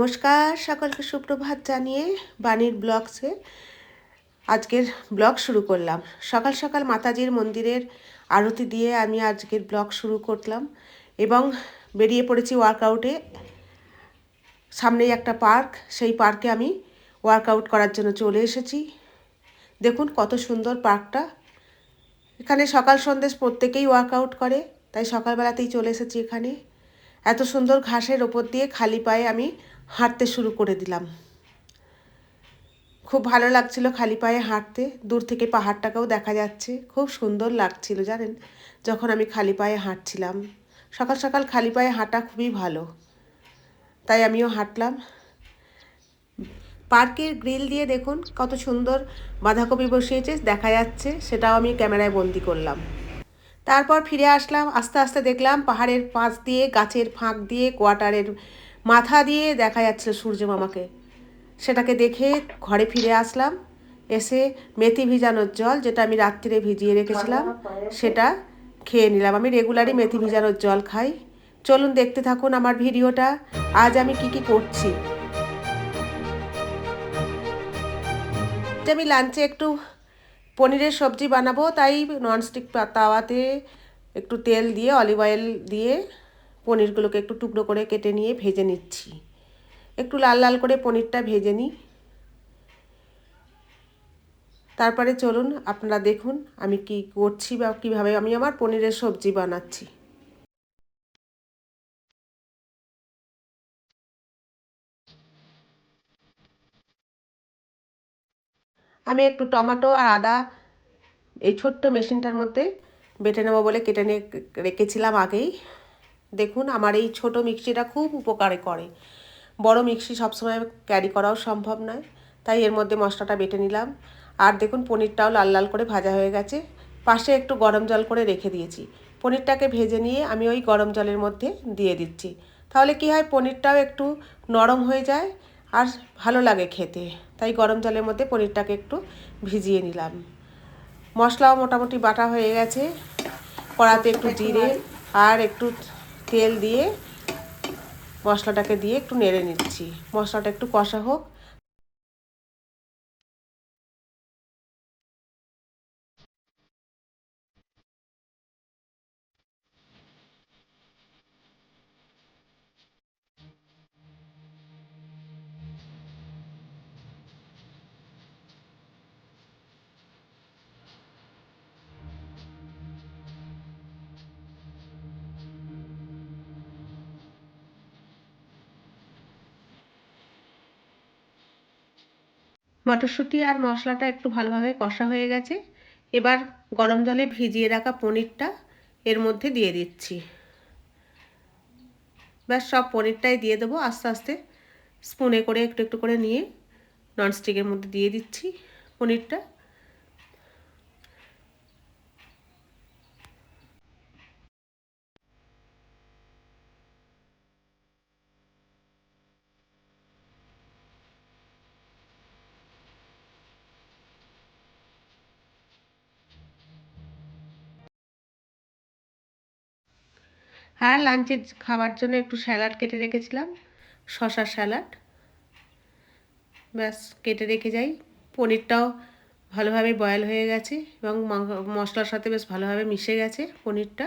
নমস্কার সকলকে সুপ্রভাত জানিয়ে বাণীর ব্লগসে আজকের ব্লগ শুরু করলাম। সকাল সকাল মাতাজির মন্দিরের আরতি দিয়ে আমি আজকের ব্লগ শুরু করলাম এবং বেরিয়ে পড়েছি ওয়ার্কআউটে সামনেই একটা পার্ক, সেই পার্কে আমি ওয়ার্কআউট করার জন্য চলে এসেছি। দেখুন কত সুন্দর পার্কটা। এখানে সকাল সন্দেশ প্রত্যেকেই ওয়ার্কআউট করে, তাই সকালবেলাতেই চলে এসেছি এখানে। এত সুন্দর ঘাসের ওপর দিয়ে খালি পায়ে আমি হাঁটতে শুরু করে দিলাম। খুব ভালো লাগছিল খালি পায়ে হাঁটতে। দূর থেকে পাহাড়টাকেও দেখা যাচ্ছে। খুব সুন্দর লাগছিল, জানেন? যখন আমি খালি পায়ে হাঁটছিলাম। সকাল সকাল খালি পায়ে হাঁটা খুবই ভালো। তাই আমিও হাঁটলাম। পার্কের গ্রিল দিয়ে দেখুন কত সুন্দর বাঁধাকপি বসিয়েছে, দেখা যাচ্ছে। সেটাও আমি ক্যামেরায় বন্দি করলাম। তারপর ফিরে আসলাম, আস্তে আস্তে দেখলাম পাহাড়ের পাশ দিয়ে, গাছের ফাঁক দিয়ে, কোয়ার্টারের মাথা দিয়ে দেখা যাচ্ছিল সূর্য মামাকে। সেটাকে দেখে ঘরে ফিরে আসলাম। এসে মেথি ভিজানোর জল যেটা আমি রাত্রিরে ভিজিয়ে রেখেছিলাম, সেটা খেয়ে নিলাম। আমি রেগুলারই মেথি ভিজানোর জল খাই। চলুন দেখতে থাকুন আমার ভিডিওটা। আজ আমি কি কি করছি। আমি লাঞ্চে একটু পনিরের সবজি বানাবো, তাই ননস্টিক তাওয়াতে একটু তেল দিয়ে অলিভ অয়েল দিয়ে পনিরগুলোকে একটু টুকরো করে কেটে নিয়ে ভেজে নিচ্ছি। একটু লাল লাল করে পনিরটা ভেজে নিই। তারপরে চলুন আপনারা দেখুন আমি কি করছি বা কীভাবে আমি আমার পনিরের সবজি বানাচ্ছি। আমি একটু টমেটো আর আদা এই ছোট্ট মেশিনটার মধ্যে বেটে নেব বলে কেটে নিয়ে রেখেছিলাম আগেই। দেখুন আমার এই ছোট মিক্সিটা খুব উপকারে করে। বড় মিক্সি সবসময় ক্যারি করাও সম্ভব নয় তাই এর মধ্যে মশলাটা বেটে নিলাম। আর দেখুন পনিরটাও লাল লাল করে ভাজা হয়ে গেছে। পাশে একটু গরম জল করে রেখে দিয়েছি। পনিরটাকে ভেজে নিয়ে আমি ওই গরম জলের মধ্যে দিয়ে দিচ্ছি। তাহলে কি হয় পনিরটাও একটু নরম হয়ে যায় আর ভালো লাগে খেতে। তাই গরম জলের মধ্যে পনিরটাকে একটু ভিজিয়ে নিলাম। মশলাও মোটামুটি বাটা হয়ে গেছে। কড়াতে একটু জিরে আর একটু তেল দিয়ে মশলাটাকে দিয়ে একটু নেড়ে নিচ্ছি। মশলাটা একটু কষা হোক। মটরশুঁটি আর মশলাটা একটু ভালোভাবে কষা হয়ে গেছে। এবার গরম জলে ভিজিয়ে রাখা পনিরটা এর মধ্যে দিয়ে দিচ্ছি। ব্যাস, সব পনিরটাই দিয়ে দেবো আস্তে আস্তে। স্পুনে করে একটু একটু করে নিয়ে ননস্টিকের মধ্যে দিয়ে দিচ্ছি পনিরটা। আর লাঞ্চে খাওয়ার জন্য একটু স্যালাড কেটে রেখেছিলাম, শশার স্যালাড ব্যাস, কেটে রেখে যাই। পনিরটাও ভালোভাবে বয়েল হয়ে গেছে এবং মশলার সাথে বেশ ভালোভাবে মিশে গেছে পনিরটা।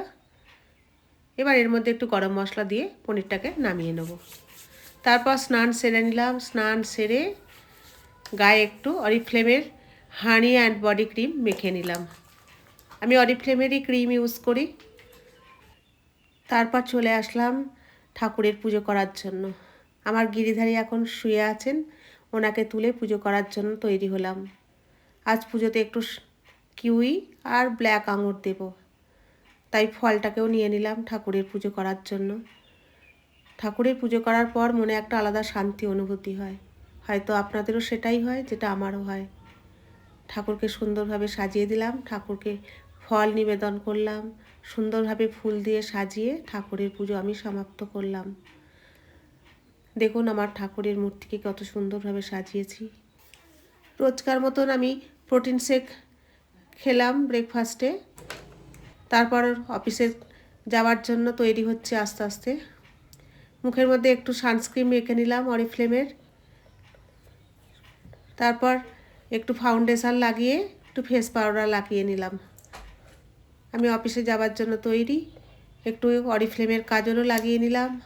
এবার এর মধ্যে একটু গরম মশলা দিয়ে পনিরটাকে নামিয়ে নেব। তারপর স্নান সেরে নিলাম। স্নান সেরে গায়ে একটু অরিফ্লেমের হানি অ্যান্ড বডি ক্রিম মেখে নিলাম। আমি অরিফ্লেমেরই ক্রিম ইউজ করি। তারপর চলে আসলাম ঠাকুরের পুজো করার জন্য। আমার গিরিধারী এখন শুয়ে আছেন, ওনাকে তুলে পুজো করার জন্য তৈরি হলাম। আজ পুজোতে একটু কিউই আর ব্ল্যাক আঙুর দেব। তাই ফলটাকেও নিয়ে নিলাম ঠাকুরের পুজো করার জন্য। ঠাকুরের পুজো করার পর মনে একটা আলাদা শান্তি অনুভূতি হয়। হয়তো আপনাদেরও সেটাই হয়, যেটা আমারও হয়। ঠাকুরকে সুন্দরভাবে সাজিয়ে দিলাম, ঠাকুরকে ফল নিবেদন করলাম, সুন্দরভাবে ফুল দিয়ে সাজিয়ে ঠাকুরের পুজো আমি সমাপ্ত করলাম। দেখুন আমার ঠাকুরের মূর্তিকে কত সুন্দরভাবে সাজিয়েছি। রোজকার মতন আমি প্রোটিন শেক খেলাম ব্রেকফাস্টে। তারপর অফিসে যাওয়ার জন্য তৈরি হচ্ছে আস্তে আস্তে। মুখের মধ্যে একটু সানস্ক্রিন মেখে নিলাম অরিফ্লেমের। তারপর একটু ফাউন্ডেশন লাগিয়ে একটু ফেস পাউডার লাগিয়ে নিলাম। আমি অফিসে যাওয়ার জন্য তৈরি। একটু অরিফ্লেমের কাজলও লাগিয়ে নিলাম।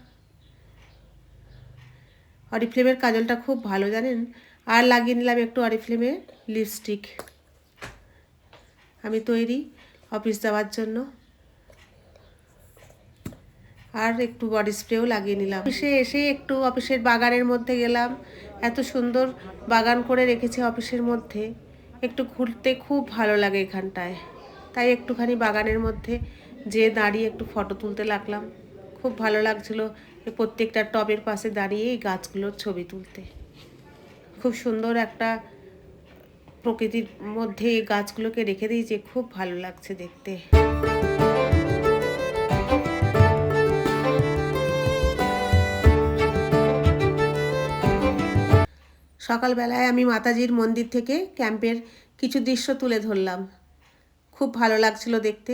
অরিফ্লেমের কাজলটা খুব ভালো, জানেন? আর লাগিয়ে নিলাম একটু অরিফ্লেমের লিপস্টিক। আমি তৈরি অফিস যাওয়ার জন্য। আর একটু বডি স্প্রেও লাগিয়ে নিলাম। অফিসে এসে একটু অফিসের বাগানের মধ্যে গেলাম। এত সুন্দর বাগান করে রেখেছে অফিসের মধ্যে। একটু ঘুরতে খুব ভালো লাগে এখানটায়। তাই একটুখানি বাগানের মধ্যে যে দাঁড়িয়ে একটু ফটো তুলতে লাগলাম। খুব ভালো লাগছিল প্রত্যেকটা টবের পাশে দাঁড়িয়ে এই গাছগুলোর ছবি তুলতে। খুব সুন্দর একটা প্রকৃতির মধ্যে এই গাছগুলোকে রেখে দিয়েছে খুব ভালো লাগছে দেখতে। সকালবেলায় আমি মাতাজির মন্দির থেকে ক্যাম্পের কিছু দৃশ্য তুলে ধরলাম। খুব ভালো লাগছিল দেখতে।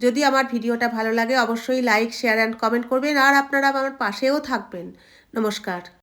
যদি আমার ভিডিওটা ভালো লাগে, অবশ্যই লাইক শেয়ার অ্যান্ড কমেন্ট করবেন। আর আপনারা আমার পাশেও থাকবেন। নমস্কার।